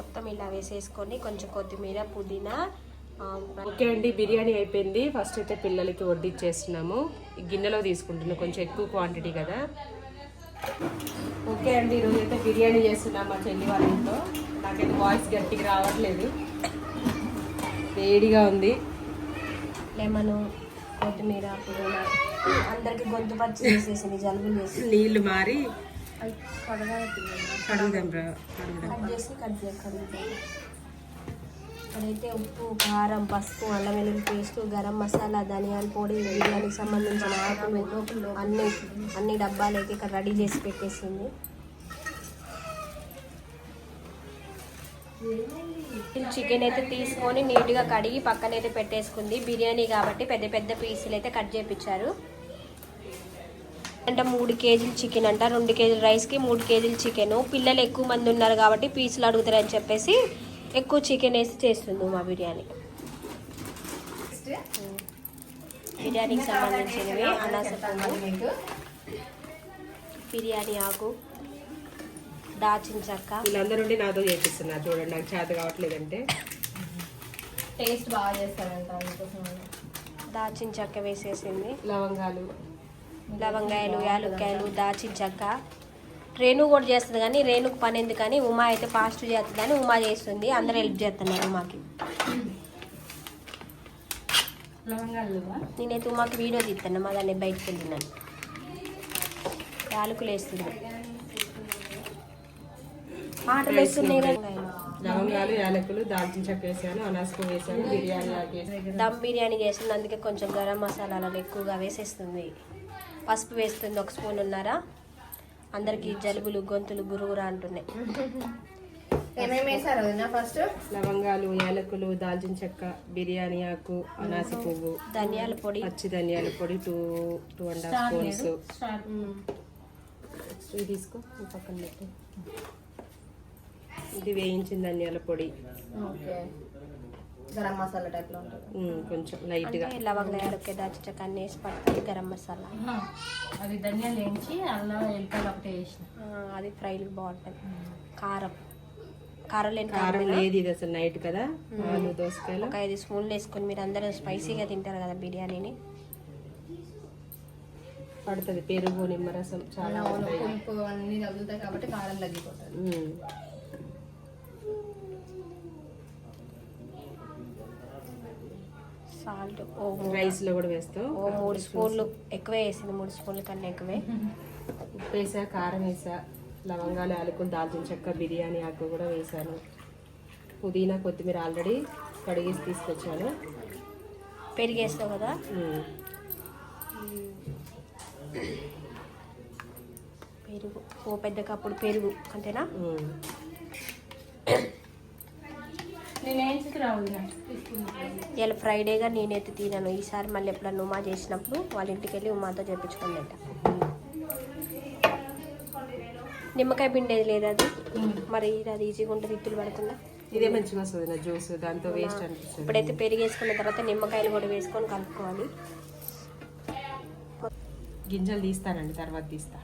మొత్తం ఇలా వేసేసుకొని కొంచెం కొత్తిమీర పుదీనా ఓకే అండి బిర్యానీ అయిపోయింది. ఫస్ట్ అయితే పిల్లలకి వడ్డిచ్చేస్తున్నాము. ఈ గిన్నెలో తీసుకుంటున్నాం కొంచెం ఎక్కువ క్వాంటిటీ కదా. ఓకే అండి ఈరోజు అయితే బిర్యానీ చేస్తున్నాం మా చెల్లి వాళ్ళ ఇంట్లో. నాకైతే వాయిస్ గట్టిగా రావట్లేదు. వేడిగా ఉంది. లెమన్ కొత్తిమీర పుదీనా అందరికి గొంతు పచ్చి వేసేసింది జలుబు చేసి. నీళ్ళు మారి. కడుగుదాం? ఇక్కడైతే ఉప్పు కారం పసుపు అల్లం వెల్లుల్లి పేస్ట్ గరం మసాలా ధనియాల పొడి బిర్యానీకి సంబంధించిన ఆకులు అన్ని అన్ని డబ్బాలు అయితే ఇక్కడ రెడీ చేసి పెట్టేసింది. చికెన్ అయితే తీసుకొని నీట్గా కడిగి పక్కన అయితే పెట్టేసుకుంది. బిర్యానీ కాబట్టి పెద్ద పెద్ద పీసులు అయితే కట్ చేపించారు. అంటే మూడు కేజీలు చికెన్ అంట. రెండు కేజీల రైస్కి మూడు కేజీలు చికెన్. పిల్లలు ఎక్కువ మంది ఉన్నారు కాబట్టి పీసులు అడుగుతారని చెప్పేసి ఎక్కువ చికెన్ వేసి చేస్తుంది మా బిర్యానీ. బిర్యానీకి సంబంధించినవి. అనాస పువ్వు బిర్యానీ ఆకు దాచిన చెక్క. వీళ్ళందరూ నాతో చేపిస్తున్నారు చూడండి నాకు చేత కావట్లేదంటే. టేస్ట్ బాగా చేస్తారంట దాచిన చెక్క వేసేసింది. లవంగాలు. లవంగాయలు యాలుక్కాయలు దాచిన చెక్క రేణు కూడా చేస్తుంది కానీ రేణుకు పని ఎందుకు కానీ ఉమా అయితే ఫాస్ట్ చేస్తుంది కానీ ఉమా చేస్తుంది. అందరూ హెల్ప్ చేస్తున్నారు ఉమాకి. లవంగాలు నేనైతే ఉమాకి వీడియో తీస్తాను మా దాన్ని బయటకు వెళ్ళినాను యాలకులు వేస్తుంది వేస్తున్నాయి కదా. లవంగాలు యాలకులు దాల్చిన చెక్క వేసాను అనాసకు వేసాను బిర్యానీ ఆకు వేసాను. దమ్ బిర్యానీ చేస్తుంది అందుకే కొంచెం గరం మసాలాలు ఎక్కువగా వేసేస్తుంది. పసుపు వేస్తుంది ఒక స్పూన్ ఉన్నారా? అందరికి జలుబులు గొంతులు గురుగురా అంటున్నాయి. ఏమేమి వేసారు వదినా ఫస్ట్ లవంగాలు యాలకులు దాల్చిన చెక్క బిర్యానీ ఆకు అనాస పువ్వు ధనియాల పొడి. పచ్చి ధనియాల పొడి two two and half spoons. ఇది తీసుకో పక్కన పెట్టు. ఇది వేయించిన ధనియాల పొడి. ఓకే. గరం మసాలా టైప్లో కొంచెం లైట్గా అంటే లవంగాయలు దాచిన చెక్క అన్ని వేసి పడుతుంది గరం మసాలా. అది ధనియాలు వేయించి అల్లం ఎల్లిపాయలు ఒకటి వేసిన. అది ఫ్రైలు బాగుంటుంది. కారం. కారం లేని కారం లేదు ఇది అసలు నైట్ కదా? ఆలు దోసకాయలు? ఒక ఐదు స్పూన్లు వేసుకొని మీరు అందరూ స్పైసీగా తింటారు కదా బిర్యానీని. పడుతుంది పెరుగు నిమ్మరసం చాలా పులుపు అన్ని తగులుతాయి కాబట్టి కారం తగ్గిపోతుంది. సాల్ట్. ఓ మూడు- రైస్లో కూడా వేస్తాం ఓ మూడు స్పూన్లు ఎక్కువే వేసింది మూడు స్పూన్ల కన్నా ఎక్కువే. ఉప్పు వేసా కారం వేసా లవంగాలు యాలకులు దాల్చిన చెక్క బిర్యానీ ఆకు కూడా వేసాను. పుదీనా కొత్తిమీర ఆల్రెడీ కడిగేసి తీసుకొచ్చాను. పెరిగేస్తావు కదా. పెరుగు. ఓ పెద్ద కప్పుడు పెరుగు అంతేనా? ఇలా ఫ్రైడేగా నేనైతే తినను. ఈసారి మళ్ళీ ఎప్పుడన్నా ఉమా చేసినప్పుడు వాళ్ళ ఇంటికి వెళ్ళి ఉమాతో తింటా నిమ్మకాయ పిండేది లేదు అది. మరి అది ఈజీగా ఉంటుంది ఇత్తులు పడకుండా ఇదే మంచిగా వస్తుంది నా జ్యూస్ దాంతో వేస్ట్ అనిపిస్తుంది. ఇప్పుడైతే పెరుగు వేసుకున్న తర్వాత నిమ్మకాయలు కూడా వేసుకొని కలుపుకోవాలి. గింజలు తీస్తానండి తర్వాత తీస్తా.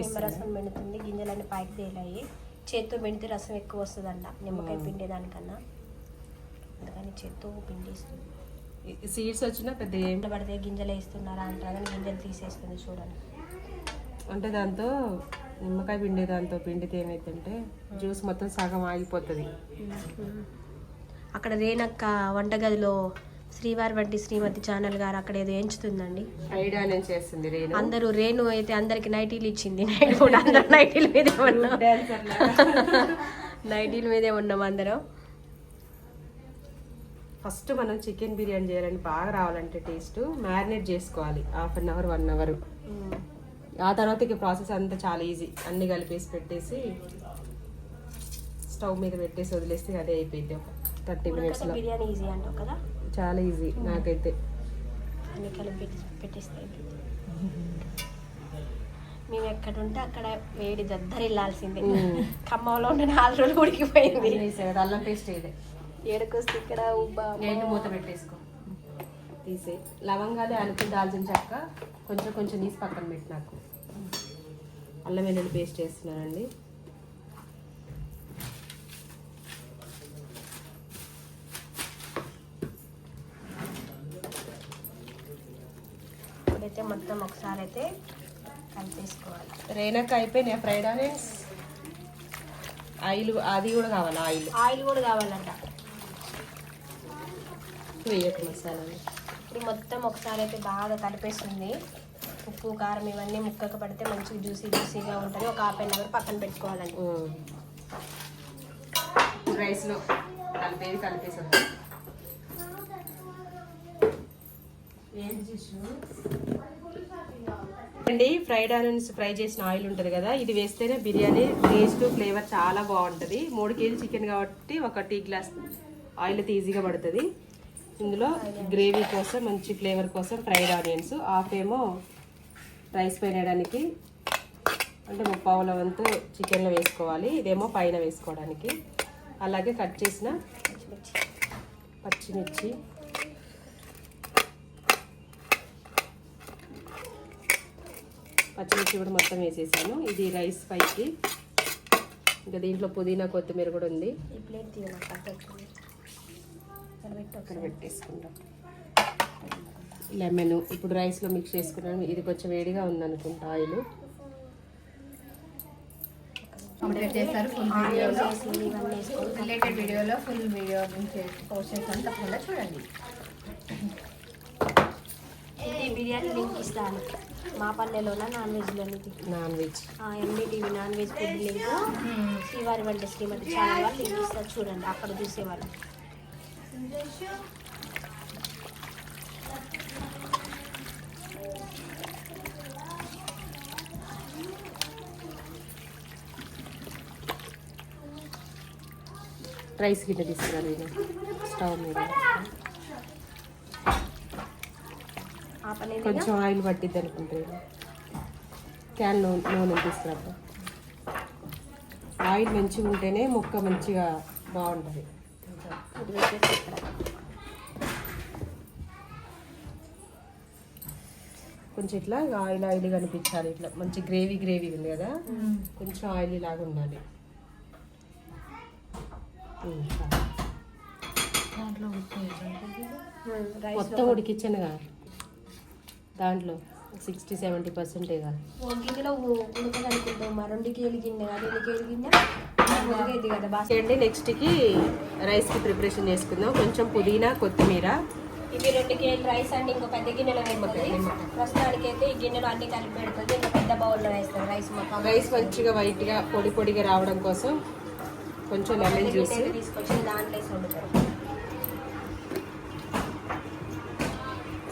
నిమ్మరసం పిండుతుంది గింజలన్నీ పైకి తేలాయి. చేత్తో పిండితే రసం ఎక్కువ వస్తుందంట నిమ్మకాయ పిండేదానికన్నా అందుకని చేత్తో పిండేస్తుంది. సీడ్స్ వచ్చినా పెద్ద ఏం పడితే గింజలు వేస్తున్నారా అంటారా? కానీ గింజలు తీసేస్తుంది చూడండి. అంటే దాంతో నిమ్మకాయ పిండి దాంతో పిండితే ఏమైతుంటే జ్యూస్ మొత్తం సగం ఆగిపోతుంది. అక్కడ రేణక్క వంటగదిలో శ్రీవారి వంటి శ్రీమతి ఛానల్ గారు అక్కడ ఏదో ఎంచుతుందండి. ఐడియా నేను చేస్తుంది రేణు. అందరూ రేణు అయితే అందరికి నైటీలు ఇచ్చింది. నైట్ కూడా అందరూ నైటీల మీదే ఉన్నాం. నైటీల మీదే ఉన్నాం అందరం. ఫస్ట్ మనం చికెన్ బిర్యానీ చేయాలని బాగా రావాలంటే టేస్ట్ మ్యారినేట్ చేసుకోవాలి. Half an hour one hour ఆ తర్వాత ఇక ప్రాసెస్ అంతా చాలా ఈజీ అన్ని కలిపేసి పెట్టేసి స్టవ్ మీద పెట్టేసి వదిలేస్తే అదే అయిపోయింది. ఒక థర్టీ మినిట్స్లో బిర్యానీ ఈజీ అంటావు కదా? చాలా ఈజీ నాకైతే. అన్ని కలిపి పెట్టి పెట్టేస్తాయి మేము ఎక్కడ ఉంటే అక్కడ వేడి దద్దరు వెళ్ళాల్సిందే ఖమ్మంలో ఉన్న నాలుగు రోజులు ఉడికిపోయింది. అల్లం పేస్ట్ ఇదే. ఏడకొస్తే ఇక్కడ నేను మూత పెట్టేసుకో. తీసే. లవంగాలు అలుపు దాల్చిన చక్క కొంచెం కొంచెం తీసి పక్కన పెట్టి నాకు. అల్లం వెల్లుల్లి పేస్ట్ చేస్తున్నానండి. ఇప్పుడైతే మొత్తం ఒకసారి అయితే కలిపేసుకోవాలి. రేనాక అయిపోయినాయి ఫ్రైడ్ ఆనియన్స్? ఆయిల్ అది కూడా కావాలి ఆయిల్? ఆయిల్ కూడా కావాలంట. వేయకు మసాలాలు ఇప్పుడు మొత్తం ఒకసారి అయితే బాగా కలిపేస్తుంది. ఉప్పు కారం ఇవన్నీ ముక్కకు పడితే మంచిగా జ్యూసీ జ్యూసీగా ఉంటుంది. ఒక హాఫ్ అన్ అవర్ పక్కన పెట్టుకోవాలండి. రైస్లో కలిపేది కలిపేసాం అండి ఫ్రైడ్ ఆనియన్స్ ఫ్రై చేసిన ఆయిల్ ఉంటుంది కదా ఇది వేస్తేనే బిర్యానీ టేస్ట్ ఫ్లేవర్ చాలా బాగుంటుంది. మూడు కేజీ చికెన్ కాబట్టి ఒక టీ గ్లాస్ ఆయిల్ అయితే ఈజీగా పడుతుంది. ఇందులో గ్రేవీ కోసం మంచి ఫ్లేవర్ కోసం ఫ్రైడ్ ఆనియన్స్ హాఫ్ ఏమో రైస్ పైన వేయడానికి అంటే ముప్పావుల వంతు చికెన్లో వేసుకోవాలి. ఇదేమో పైన వేసుకోవడానికి. అలాగే కట్ చేసిన పచ్చిమిర్చి. పచ్చిమిర్చి కూడా మొత్తం వేసేసాను. ఇది రైస్ పైకి. ఇంకా దీంట్లో పుదీనా కొత్తిమీర కూడా ఉంది. ఈ ప్లేట్ అక్కడ పెట్టేసుకుంటాం లెమన్ ఇప్పుడు రైస్లో మిక్స్ చేసుకున్నాను. ఇది కొంచెం వేడిగా ఉందనుకుంటా ఆయిల్. చేస్తారు? ఫుల్ వీడియోలో రిలేటెడ్ ఫుల్ వీడియో పోస్ట్ చేస్తాను. తప్పకుండా చూడండి. ఇది బిర్యానీ లింక్ ఇస్తాను. మా పల్లెలోన non వెజ్లోని? Non veg. MBTV non veg food link. శ్రీవారి వంట శ్రీమతి ఛానల్ వాళ్ళు లింక్ ఇస్తారు. చూడండి అక్కడ చూసేవాళ్ళు. రైస్ గిన్నె తీసుకురా నేను. స్టవ్ మీద. కొంచెం ఆయిల్ పట్టిద్ది అనుకుంటాను క్యాన్ నూనె నూనె తీసుకురా ఆయిల్ మంచిగా ఉంటేనే ముక్క మంచిగా బాగుంటుంది. ఇది పెట్టేసి ఇక్కడ. కొంచెం ఇట్లా ఆయిల్ ఆయిల్ కనిపించాలి ఇట్లా. మంచి గ్రేవీ గ్రేవీ ఉంది కదా? కొంచెం ఆయిల్ లాగా ఉండాలి. మొత్తం ఉడికించానుగా దాంట్లో సిక్స్టీ సెవెంటీ పర్సెంటేగా ఓ గిన్నెలో ఉడకదనుకుంటాం మా రెండు కేజీలు గిన్నె. కాదు ఎన్ని కేజీలు గిన్నె. కదా అండి నెక్స్ట్కి రైస్కి ప్రిపరేషన్ చేసుకుందాం. కొంచెం పుదీనా కొత్తిమీర. ఇవి రెండు కేజీలు రైస్ అండి ఇంకో పెద్ద గిన్నెలో వేస్తుంది. ప్రస్తుతానికి అయితే ఈ గిన్నెలో అన్ని కలిపి పెడుతుంది. ఇంకా పెద్ద బౌల్లో వేస్తుంది రైస్ మొత్తం. రైస్ మంచిగా వైట్గా పొడి పొడిగా రావడం కోసం కొంచెం లెమన్ జ్యూస్. తీసుకొచ్చి దాంట్లో వేసి వండుతారు.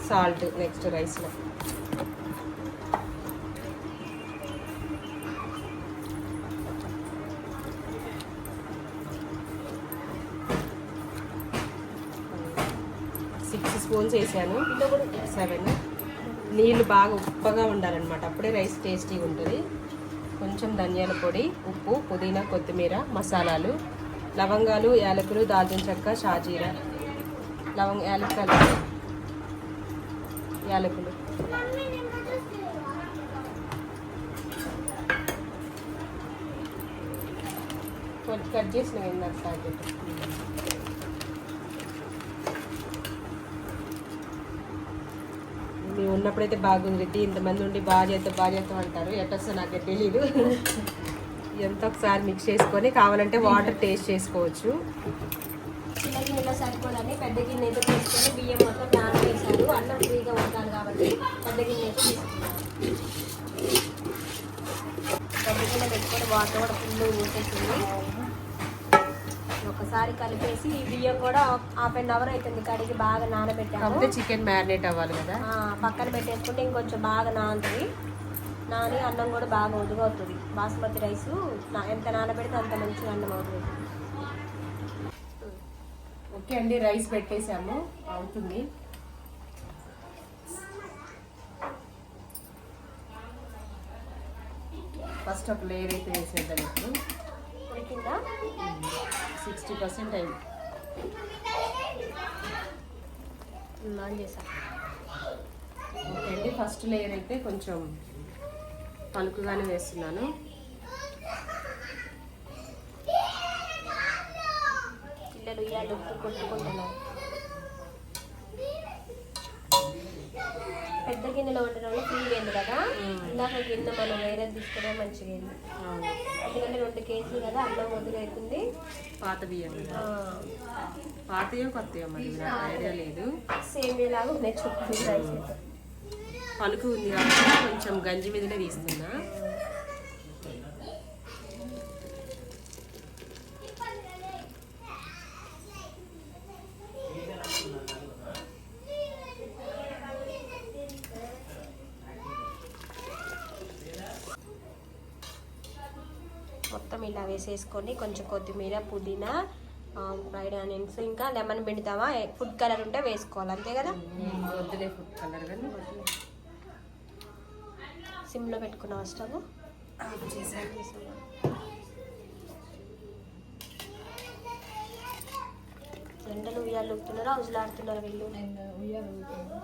సాల్ట్ నెక్స్ట్ రైస్లో. స్పూన్స్ వేసాను సెవెన్ నీళ్ళు బాగా ఉప్పగా ఉండాలన్నమాట. అప్పుడే రైస్ టేస్టీగా ఉంటుంది. కొంచెం ధనియాల పొడి ఉప్పు పుదీనా కొత్తిమీర మసాలాలు లవంగాలు యాలకులు దాల్చిన చెక్క షాజీర. లవంగ యాలక్కలు. యాలకులు. కొంచెం కట్ చేసిన ఇందాక ప్యాకెట్ మేము ఉన్నప్పుడైతే బాగుంది రెడ్డి ఇంతమంది ఉండి బాగా చేద్దాం బాగా చేద్దాం అంటారు. ఎట్టొస్తా నాకు తెలీదు. ఎంత ఒకసారి మిక్స్ చేసుకొని కావాలంటే వాటర్ టేస్ట్ చేసుకోవచ్చు. చిన్న గిన్నెలో సరిపోదని పెద్ద గిన్నె అయితే తీసుకొని బియ్యం మొత్తం నానవేశారు అన్నం ఫ్రీగా ఉంటాను కాబట్టి పెద్ద గిన్నె అయితే తీసుకున్నాను పెద్ద గిన్నె పెట్టుకొని వాటర్ కూడా ఫుల్ ఊసేసింది ఒకసారి కలిపేసి ఈ బియ్యం కూడా హాఫ్ అన్ అవర్ అవుతుంది కడిగి బాగా నానబెట్టాము చికెన్ మ్యారినేట్ అవ్వాలి కదా. పక్కన పెట్టేసుకుంటే ఇంకొంచెం బాగా నానుతుంది. నాని అన్నం కూడా బాగా ఉడుగవుతుంది బాస్మతి రైస్ ఎంత నానబెడితే అంత మంచిగా అన్నం అవుతుంది. ఓకే అండి రైస్ పెట్టేసాము అవుతుంది. ఫస్ట్ ఒక లేయర్ అయితే వేసేద్దాం ఇప్పుడు. ఉడికిందా? సిక్స్టీ పర్సెంట్ అయింది. ఓకే అండి ఫస్ట్ లేయర్ అయితే కొంచెం పలుకుగానే వేస్తున్నాను. పిల్లలు ఇవాళ కొట్టుకుంటున్నారు. పెద్ద గిన్నెలో వండడం ఫ్రీ అయింది కదా. ఇందాక గిన్నె మనం వేరే తీసుకోవడం మంచిగా అయింది. ఎందుకంటే రెండు కేజీలు కదా అన్నం వదిలేతుంది పాత బియ్యం పాతయో కొత్తయో మరి ఐడియా లేదు. సేమ్ లాగా ఉన్నాయి చుట్టూ పలుకు ఉంది కాబట్టి కొంచెం గంజి మీదనే తీస్తున్నా మొత్తం ఇలా వేసేసుకొని కొంచెం కొత్తిమీర పుదీనా ఫ్రైడ్ ఆనియన్స్ ఇంకా లెమన్ పిండుతామా ఫుడ్ కలర్ ఉంటే వేసుకోవాలి. అంతే కదా? వద్దులే ఫుడ్ కలర్ కానీ. సిమ్లో పెట్టుకున్నాం స్టవ్ ఎండలు ఉయ్యాలు ఊపుతున్నారా ఉజులాడుతున్నారు వీళ్ళు? అయిపోయింది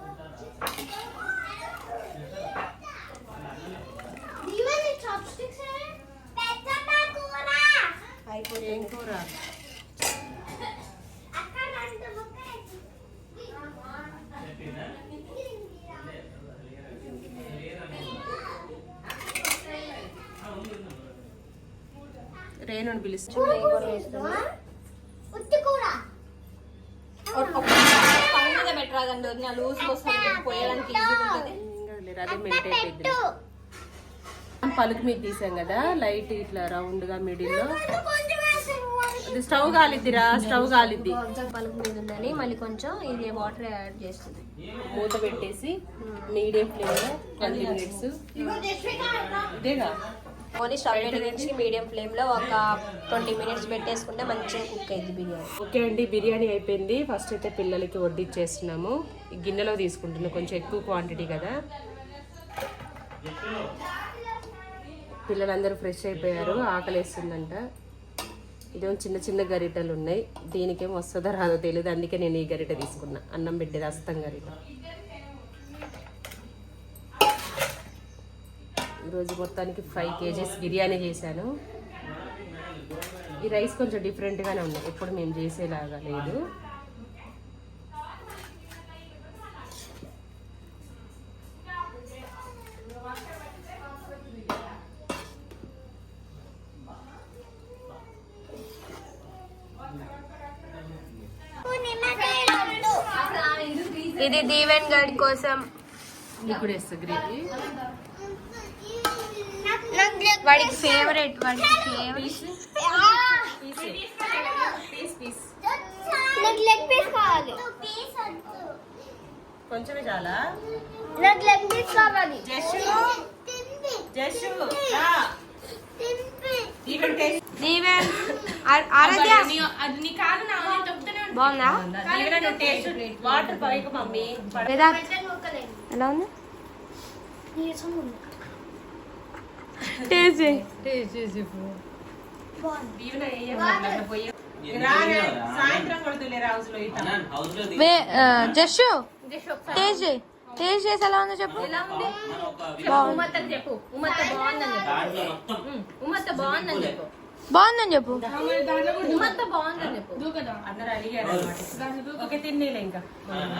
ఏం కూర? రేణు అని పిలుస్తూ నేను కూడా వేస్తున్నా అదే మెల్ట్ అయిపోయింది. పలుకు మీద తీసాం కదా లైట్ ఇట్లా రౌండ్గా అది స్టవ్ కాలిద్దిరా స్టవ్ కాలిద్ది. కొంచెం పలుపు మీద ఉందని మళ్ళీ కొంచెం ఇది వాటర్ యాడ్ చేస్తుంది. మూత పెట్టేసి మీడియం ఫ్లేమ్లో ట్వంటీ మినిట్స్. ఇదేగా ఓన్లీ స్టవ్ వెలిగించి మీడియం ఫ్లేమ్లో ఒక ట్వంటీ మినిట్స్ పెట్టేసుకుంటే మంచిగా కుక్ అయింది బిర్యానీ. ఓకే అండి బిర్యానీ అయిపోయింది. ఫస్ట్ అయితే పిల్లలకి వడ్డిచ్చేస్తున్నాము. ఈ గిన్నెలో తీసుకుంటున్నాం కొంచెం ఎక్కువ క్వాంటిటీ కదా. పిల్లలందరూ ఫ్రెష్ అయిపోయారు ఆకలేస్తుందంట. ఇదేమో చిన్న చిన్న గరిటెలు ఉన్నాయి. దీనికేమో వస్తుందో రాదో తెలియదు అందుకే నేను ఈ గరిటె తీసుకున్నా. అన్నం పెట్టేది అస్తం గరిట. ఈరోజు మొత్తానికి ఫైవ్ కేజీస్ బిర్యానీ చేశాను. ఈ రైస్ కొంచెం డిఫరెంట్గానే ఉన్నాయి. ఎప్పుడు మేము చేసేలాగా లేదు. ఇది దీవెన్ గడ్ కోసం. ఇప్పుడు వేస్తా గ్రేవీ వాడికి ఫేవరెట్ వాడికి ఫేవరెట్ పీస్ పీస్ నాకు లెగ్ పీస్ కావాలి. కొంచెమే చాలా. నాకు లెగ్ పీస్ కావాలి. దీవెన్ ఆరాధ్య. అది నీ కాదు నా. బాగుందా? వాటర్ పైకి మమ్మీ ఎలా ఉంది? టేస్ట్ వే జస్సు టేస్ట్ చేసి ఎలా ఉందో చెప్పు. ఉమ్మత్తకు చెప్పు. ఉమ్మత్త బాగుందని చెప్పు. ఉమ్, ఉమ్మత్త బాగుందని చెప్పు. బాగుందని చెప్పు. బాగుందని చెప్పు. అందరూ అడిగారు అన్నమాట ఓకే తినేలే ఇంకా.